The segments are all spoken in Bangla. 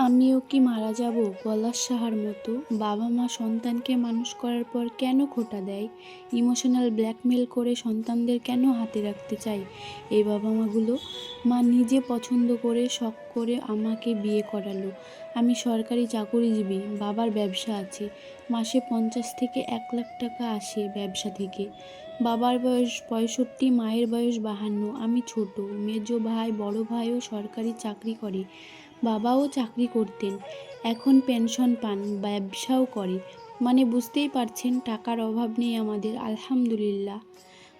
আমিও কি মারা যাব পলাশ সাহার মতো? বাবা মা সন্তানকে মানুষ করার পর কেন খোটা দেয়? ইমোশনাল ব্ল্যাকমেল করে সন্তানদের কেন হাতে রাখতে চায়? এই বাবা মাগুলো মা নিজে পছন্দ করে শখ করে আমাকে বিয়ে করালো। আমি সরকারি চাকরিজীবী, বাবার ব্যবসা আছে। মাসে পঞ্চাশ থেকে এক লাখ টাকা আসে ব্যবসা থেকে। বাবার বয়স পঁয়ষট্টি, মায়ের বয়স বাহান্ন। আমি ছোট, মেজো ভাই, বড় ভাইও সরকারি চাকরি করে। বাবাও চাকরি করতেন। এখন পেনশন পান, ব্যবসাও করে। মানে বুঝতেই পারছেন, টাকার অভাব নেই আমাদের, আলহামদুলিল্লাহ।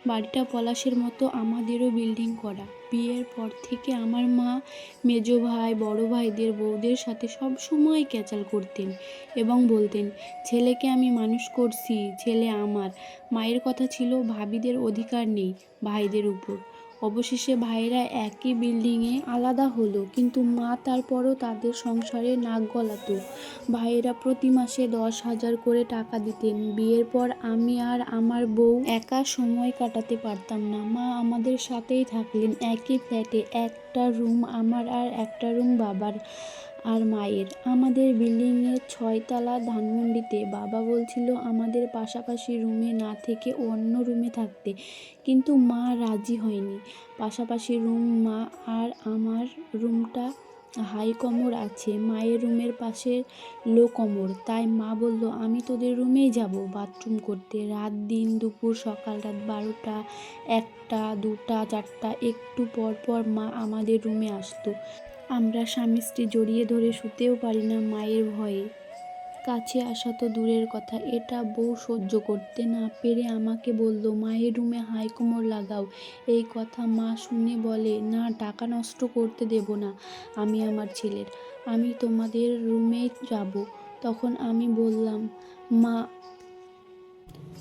বাড়িটা পলাশের মতো আমাদেরও বিল্ডিং করা। বিয়ের পর থেকে আমার মা, মেজ ভাই, বড় ভাইদের, বউদের সাথে সব সময় ক্যাচাল করতেন এবং বলতেন, ছেলেকে আমি মানুষ করছি, ছেলে আমার। মায়ের কথা ছিল, ভাবিদের অধিকার নেই ভাইদের উপর। অবশেষে ভাইরা একই বিল্ডিংয়ে আলাদা হলো, কিন্তু মা তারপরও তাদের সংসারে নাক গলাতো। ভাইয়েরা প্রতি মাসে দশ হাজার করে টাকা দিতেন। বিয়ের পর আমি আর আমার বউ একা সময় কাটাতে পারতাম না। মা আমাদের সাথেই থাকলেন, একই ফ্ল্যাটে। একটা রুম আমার আর একটা রুম বাবার। আর মায়ের। আমাদের বিল্ডিংয়ের ছয়তলা ধানমন্ডিতে বাবা বলছিল আমাদের পাশাপাশি রুমে না থেকে অন্য রুমে থাকতে। কিন্তু মা রাজি হয়নি। পাশাপাশি রুম মা আর আমার রুমটা হাই কমর আছে। মায়ের রুমের পাশে লো কমর তাই মা বলল, আমি তোদের রুমেই যাব বাথরুম করতে। রাত দিন দুপুর সকাল রাত বারোটা, একটা, দুটা, চারটা, একটু পর পর মা আমাদের রুমে আসতো। আমরা স্বামী স্ত্রী জড়িয়ে ধরে শুতেও পারি না মায়ের ভয়ে। কাছে আসা তো দূরের কথা, এটা বউ সহ্য করতে না পেরে আমাকে বলল, মায়ের রুমে হাই কোমর লাগাও। এই কথা মা শুনে বলে, না, টাকা নষ্ট করতে দেব না আমি আমার ছেলের। আমি তোমাদের রুমে যাব। তখন আমি বললাম, মা,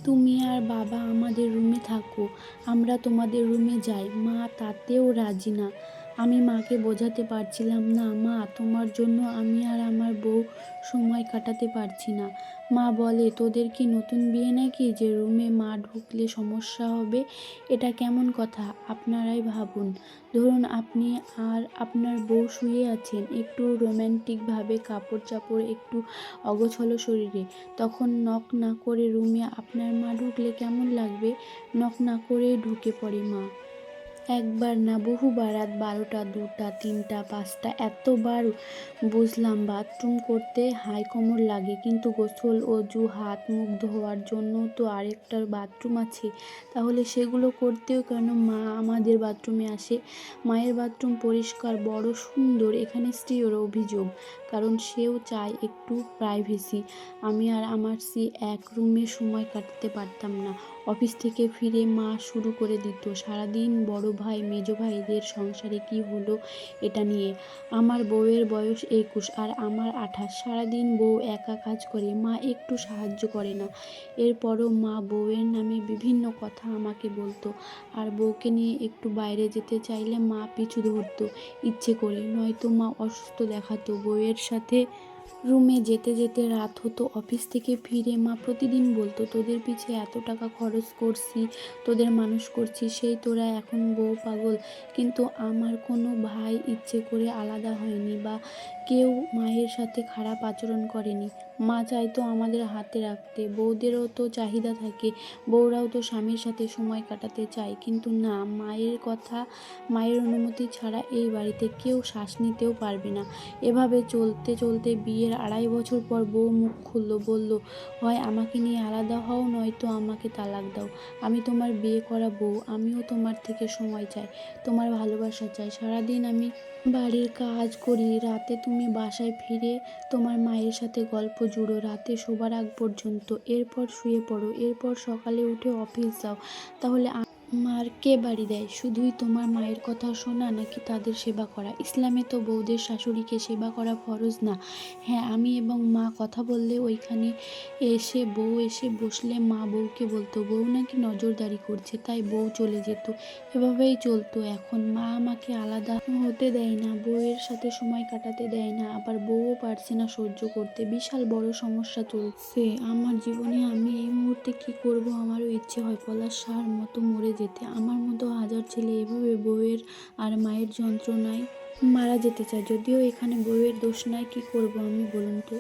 তুমি আর বাবা আমাদের রুমে থাকো, আমরা তোমাদের রুমে যাই। মা তাতেও রাজি না। আমি মাকে বোঝাতে পারছিলাম না, মা, তোমার জন্য আমি আর আমার বউ সময় কাটাতে পারছি না। মা বলে, তোদের কি নতুন বিয়ে নাকি? যে রুমে মা ঢুকলে সমস্যা হবে, এটা কেমন কথা? আপনারাই ভাবুন। ধরুন আপনি আর আপনার বউ শুয়ে আছেন, একটু রোম্যান্টিকভাবে কাপড় চাপড় একটু অগোছলো শরীরে। তখন নখ না করে রুমে আপনার মা ঢুকলে কেমন লাগবে? নখ না করে ঢুকে পড়ে মা। একবার না, বহুবার রাত বারোটা, দুটা, তিনটা, পাঁচটা, এতবার বুঝলাম বাথরুম করতে হাই কোমর লাগে। কিন্তু গোসল অজু হাত মুখ ধোয়ার জন্য তো আরেকটার বাথরুম আছে। তাহলে সেগুলো করতেও কেন মা আমাদের বাথরুমে আসে? মায়ের বাথরুম পরিষ্কার, বড়, সুন্দর, এখানে স্ত্রীর অভিযোগ। কারণ সেও চায় একটু প্রাইভেসি আমি আর আমার সি এক রুমে সময় কাটাতে পারতাম না। অফিস থেকে ফিরে মা শুরু করে দিত, সারাদিন বড় ভাই, মেজ ভাইদের সংসারে কি হলো এটা নিয়ে? আমার বউয়ের বয়স একুশ আর আমার আঠাশ। সারাদিন বউ একা কাজ করে, মা একটু সাহায্য করে না। এরপরও মা বউয়ের নামে বিভিন্ন কথা আমাকে বলতো আর বউকে নিয়ে একটু বাইরে যেতে চাইলে মা পিছু ধরতো ইচ্ছে করে। নয়তো মা অসুস্থ দেখাতো বউয়ের সাথে রুমে যেতে যেতে রাত হতো। অফিস থেকে ফিরে, মা, প্রতিদিন বলতো, তোদের পিছিয়ে এত টাকা খরচ করছি, তোদের মানুষ করছি, সেই তোরা এখন বউ পাগল। কিন্তু আমার কোনো ভাই ইচ্ছে করে আলাদা হয়নি বা কেউ মায়ের সাথে খারাপ আচরণ করেনি। মা চাইতো আমাদের হাতে রাখতে, বউদেরও তো চাহিদা থাকে, বউরাও তো স্বামীর সাথে সময় কাটাতে চায়। কিন্তু না, মায়ের কথা, মায়ের অনুমতি ছাড়া এই বাড়িতে কেউ শ্বাস নিতেও পারবে না। এভাবে চলতে চলতে বিয়ের আড়াই বছর পর বউ মুখ খুললো, বলল, হয়, আমাকে নিয়ে আলাদা হও, নয়তো আমাকে তালাক দাও। আমি তোমার বিয়ে করা বউ, আমিও তোমার থেকে সময় চাই, তোমার ভালোবাসা চাই। সারাদিন আমি বাড়ির কাজ করি, রাতে তুমি বাসায় ফিরে তোমার মায়ের সাথে গল্প জুড়ো, রাতে শোবার আগ পর্যন্ত। এরপর শুয়ে পড়ো, এরপর সকালে উঠে অফিস যাও। তাহলে মার কে বাড়ি দেয়? শুধুই তোমার মায়ের কথা শোনা নাকি তাদের সেবা করা? ইসলামে তো বউদের শাশুড়িকে সেবা করা ফরজ না। হ্যাঁ আমি এবং মা কথা বললে ওইখানে এসে বউ এসে বসলে মা বউকে বলতো, বউ নাকি নজরদারি করছে। তাই বউ চলে যেত। এভাবেই চলতো। এখন মা আমাকে আলাদা হতে দেয় না, বউয়ের সাথে সময় কাটাতে দেয় না। আবার বউও পারছে না সহ্য করতে। বিশাল বড় সমস্যা চলছে। আমার জীবনে আমি এই মুহূর্তে কি করব? আমারও ইচ্ছে হয় পলাশ সার মতো মরে যেতে। আমার মতো হাজার ছেলে এভাবে বউয়ের আর মায়ের যন্ত্রণায় মারা যেতে চায়। যদিও এখানে বউয়ের দোষ নাই, কী করব আমি বলুন তো?